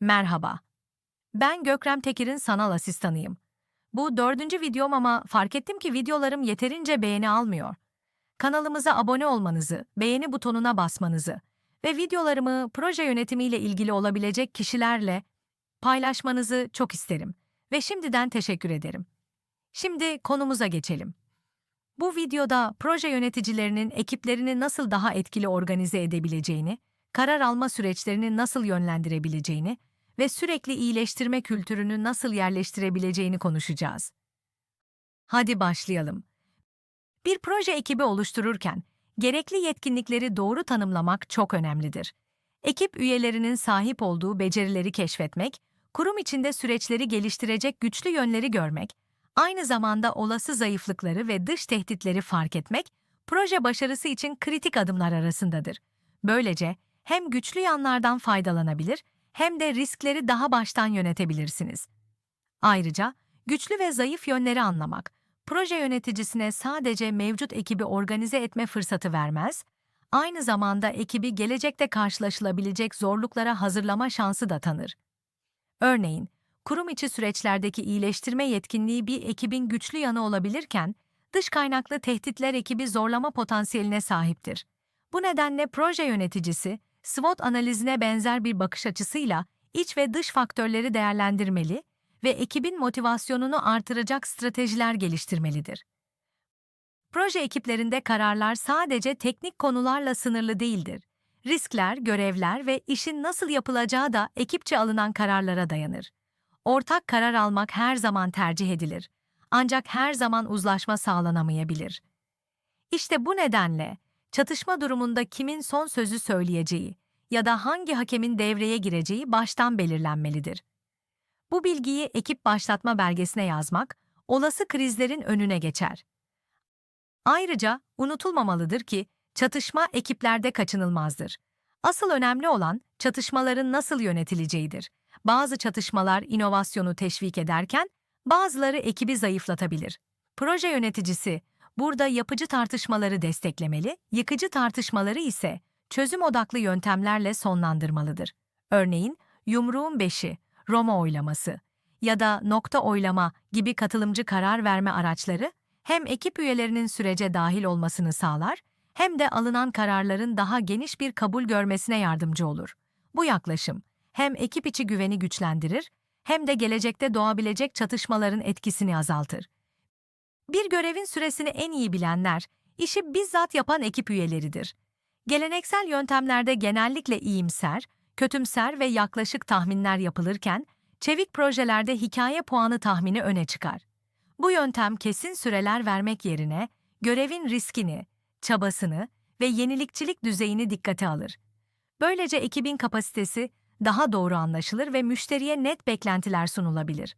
Merhaba. Ben Gökrem Tekir'in sanal asistanıyım. Bu dördüncü videom ama fark ettim ki videolarım yeterince beğeni almıyor. Kanalımıza abone olmanızı, beğeni butonuna basmanızı ve videolarımı proje yönetimiyle ilgili olabilecek kişilerle paylaşmanızı çok isterim ve şimdiden teşekkür ederim. Şimdi konumuza geçelim. Bu videoda proje yöneticilerinin ekiplerini nasıl daha etkili organize edebileceğini, karar alma süreçlerini nasıl yönlendirebileceğini ve sürekli iyileştirme kültürünü nasıl yerleştirebileceğini konuşacağız. Hadi başlayalım. Bir proje ekibi oluştururken gerekli yetkinlikleri doğru tanımlamak çok önemlidir. Ekip üyelerinin sahip olduğu becerileri keşfetmek, kurum içinde süreçleri geliştirecek güçlü yönleri görmek, aynı zamanda olası zayıflıkları ve dış tehditleri fark etmek, proje başarısı için kritik adımlar arasındadır. Böylece hem güçlü yanlardan faydalanabilir hem de riskleri daha baştan yönetebilirsiniz. Ayrıca güçlü ve zayıf yönleri anlamak, proje yöneticisine sadece mevcut ekibi organize etme fırsatı vermez, aynı zamanda ekibi gelecekte karşılaşılabilecek zorluklara hazırlama şansı da tanır. Örneğin, kurum içi süreçlerdeki iyileştirme yetkinliği bir ekibin güçlü yanı olabilirken, dış kaynaklı tehditler ekibi zorlama potansiyeline sahiptir. Bu nedenle proje yöneticisi, SWOT analizine benzer bir bakış açısıyla iç ve dış faktörleri değerlendirmeli ve ekibin motivasyonunu artıracak stratejiler geliştirmelidir. Proje ekiplerinde kararlar sadece teknik konularla sınırlı değildir. Riskler, görevler ve işin nasıl yapılacağı da ekipçe alınan kararlara dayanır. Ortak karar almak her zaman tercih edilir. Ancak her zaman uzlaşma sağlanamayabilir. İşte bu nedenle çatışma durumunda kimin son sözü söyleyeceği ya da hangi hakemin devreye gireceği baştan belirlenmelidir. Bu bilgiyi ekip başlatma belgesine yazmak, olası krizlerin önüne geçer. Ayrıca unutulmamalıdır ki çatışma ekiplerde kaçınılmazdır. Asıl önemli olan çatışmaların nasıl yönetileceğidir. Bazı çatışmalar inovasyonu teşvik ederken bazıları ekibi zayıflatabilir. Proje yöneticisi burada yapıcı tartışmaları desteklemeli, yıkıcı tartışmaları ise çözüm odaklı yöntemlerle sonlandırmalıdır. Örneğin yumruğun beşi, Roma oylaması ya da nokta oylama gibi katılımcı karar verme araçları hem ekip üyelerinin sürece dahil olmasını sağlar hem de alınan kararların daha geniş bir kabul görmesine yardımcı olur. Bu yaklaşım hem ekip içi güveni güçlendirir hem de gelecekte doğabilecek çatışmaların etkisini azaltır. Bir görevin süresini en iyi bilenler, işi bizzat yapan ekip üyeleridir. Geleneksel yöntemlerde genellikle iyimser, kötümser ve yaklaşık tahminler yapılırken, çevik projelerde hikaye puanı tahmini öne çıkar. Bu yöntem kesin süreler vermek yerine görevin riskini, çabasını ve yenilikçilik düzeyini dikkate alır. Böylece ekibin kapasitesi daha doğru anlaşılır ve müşteriye net beklentiler sunulabilir.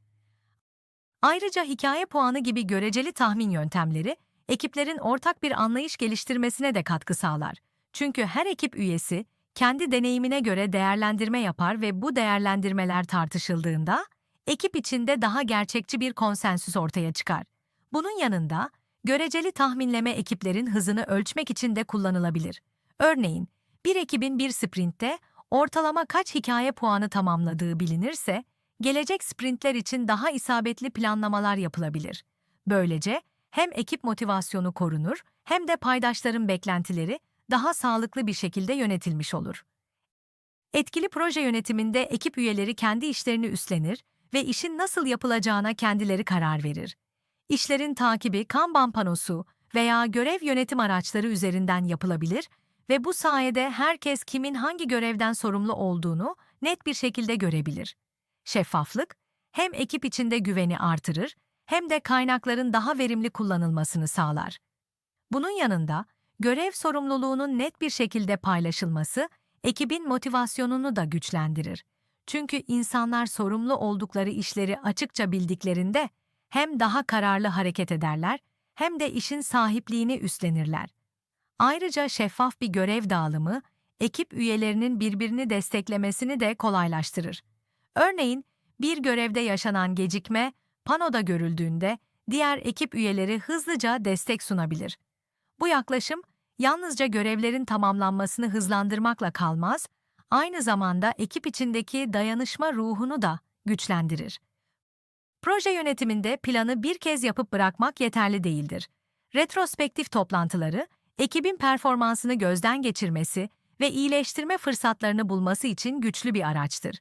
Ayrıca hikaye puanı gibi göreceli tahmin yöntemleri, ekiplerin ortak bir anlayış geliştirmesine de katkı sağlar. Çünkü her ekip üyesi kendi deneyimine göre değerlendirme yapar ve bu değerlendirmeler tartışıldığında ekip içinde daha gerçekçi bir konsensüs ortaya çıkar. Bunun yanında göreceli tahminleme ekiplerin hızını ölçmek için de kullanılabilir. Örneğin, bir ekibin bir sprintte ortalama kaç hikaye puanı tamamladığı bilinirse, gelecek sprintler için daha isabetli planlamalar yapılabilir. Böylece hem ekip motivasyonu korunur hem de paydaşların beklentileri daha sağlıklı bir şekilde yönetilmiş olur. Etkili proje yönetiminde ekip üyeleri kendi işlerini üstlenir ve işin nasıl yapılacağına kendileri karar verir. İşlerin takibi Kanban panosu veya görev yönetim araçları üzerinden yapılabilir ve bu sayede herkes kimin hangi görevden sorumlu olduğunu net bir şekilde görebilir. Şeffaflık hem ekip içinde güveni artırır hem de kaynakların daha verimli kullanılmasını sağlar. Bunun yanında görev sorumluluğunun net bir şekilde paylaşılması ekibin motivasyonunu da güçlendirir. Çünkü insanlar sorumlu oldukları işleri açıkça bildiklerinde hem daha kararlı hareket ederler hem de işin sahipliğini üstlenirler. Ayrıca şeffaf bir görev dağılımı ekip üyelerinin birbirini desteklemesini de kolaylaştırır. Örneğin bir görevde yaşanan gecikme panoda görüldüğünde diğer ekip üyeleri hızlıca destek sunabilir. Bu yaklaşım yalnızca görevlerin tamamlanmasını hızlandırmakla kalmaz, aynı zamanda ekip içindeki dayanışma ruhunu da güçlendirir. Proje yönetiminde planı bir kez yapıp bırakmak yeterli değildir. Retrospektif toplantıları, ekibin performansını gözden geçirmesi ve iyileştirme fırsatlarını bulması için güçlü bir araçtır.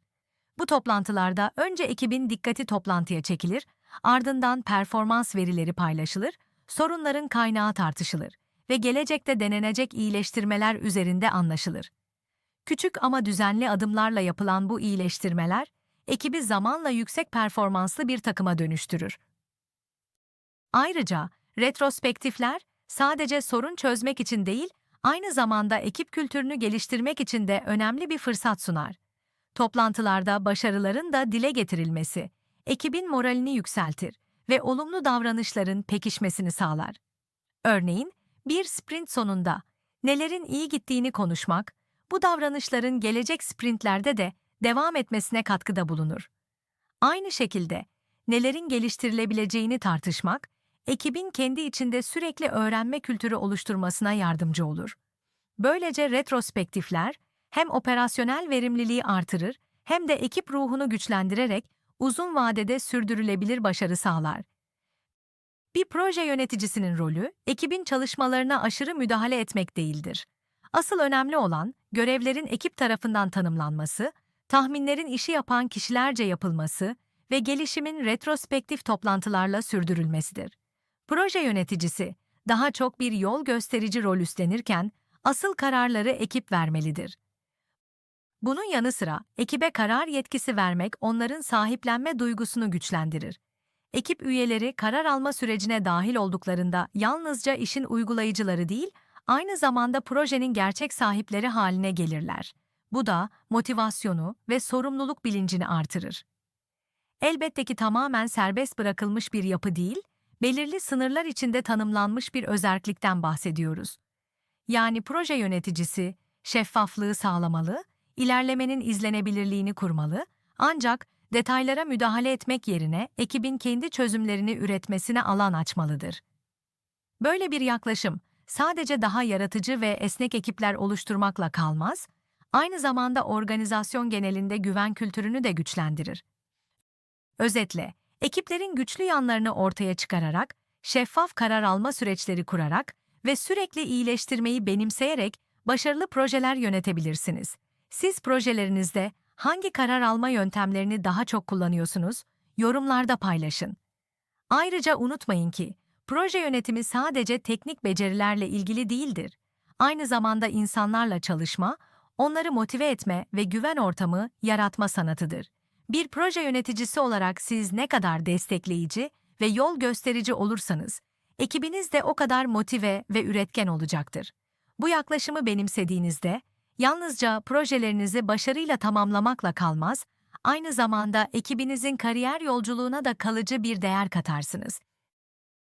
Bu toplantılarda önce ekibin dikkati toplantıya çekilir, ardından performans verileri paylaşılır, sorunların kaynağı tartışılır ve gelecekte denenecek iyileştirmeler üzerinde anlaşılır. Küçük ama düzenli adımlarla yapılan bu iyileştirmeler, ekibi zamanla yüksek performanslı bir takıma dönüştürür. Ayrıca retrospektifler sadece sorun çözmek için değil, aynı zamanda ekip kültürünü geliştirmek için de önemli bir fırsat sunar. Toplantılarda başarıların da dile getirilmesi, ekibin moralini yükseltir ve olumlu davranışların pekişmesini sağlar. Örneğin, bir sprint sonunda nelerin iyi gittiğini konuşmak, bu davranışların gelecek sprintlerde de devam etmesine katkıda bulunur. Aynı şekilde nelerin geliştirilebileceğini tartışmak, ekibin kendi içinde sürekli öğrenme kültürü oluşturmasına yardımcı olur. Böylece retrospektifler hem operasyonel verimliliği artırır hem de ekip ruhunu güçlendirerek uzun vadede sürdürülebilir başarı sağlar. Bir proje yöneticisinin rolü, ekibin çalışmalarına aşırı müdahale etmek değildir. Asıl önemli olan, görevlerin ekip tarafından tanımlanması, tahminlerin işi yapan kişilerce yapılması ve gelişimin retrospektif toplantılarla sürdürülmesidir. Proje yöneticisi, daha çok bir yol gösterici rol üstlenirken, asıl kararları ekip vermelidir. Bunun yanı sıra ekibe karar yetkisi vermek onların sahiplenme duygusunu güçlendirir. Ekip üyeleri karar alma sürecine dahil olduklarında yalnızca işin uygulayıcıları değil, aynı zamanda projenin gerçek sahipleri haline gelirler. Bu da motivasyonu ve sorumluluk bilincini artırır. Elbette ki tamamen serbest bırakılmış bir yapı değil, belirli sınırlar içinde tanımlanmış bir özerklikten bahsediyoruz. Yani proje yöneticisi şeffaflığı sağlamalı, ilerlemenin izlenebilirliğini kurmalı, ancak detaylara müdahale etmek yerine ekibin kendi çözümlerini üretmesine alan açmalıdır. Böyle bir yaklaşım sadece daha yaratıcı ve esnek ekipler oluşturmakla kalmaz, aynı zamanda organizasyon genelinde güven kültürünü de güçlendirir. Özetle, ekiplerin güçlü yanlarını ortaya çıkararak, şeffaf karar alma süreçleri kurarak ve sürekli iyileştirmeyi benimseyerek başarılı projeler yönetebilirsiniz. Siz projelerinizde hangi karar alma yöntemlerini daha çok kullanıyorsunuz? Yorumlarda paylaşın. Ayrıca unutmayın ki, proje yönetimi sadece teknik becerilerle ilgili değildir. Aynı zamanda insanlarla çalışma, onları motive etme ve güven ortamı yaratma sanatıdır. Bir proje yöneticisi olarak siz ne kadar destekleyici ve yol gösterici olursanız, ekibiniz de o kadar motive ve üretken olacaktır. Bu yaklaşımı benimsediğinizde, yalnızca projelerinizi başarıyla tamamlamakla kalmaz, aynı zamanda ekibinizin kariyer yolculuğuna da kalıcı bir değer katarsınız.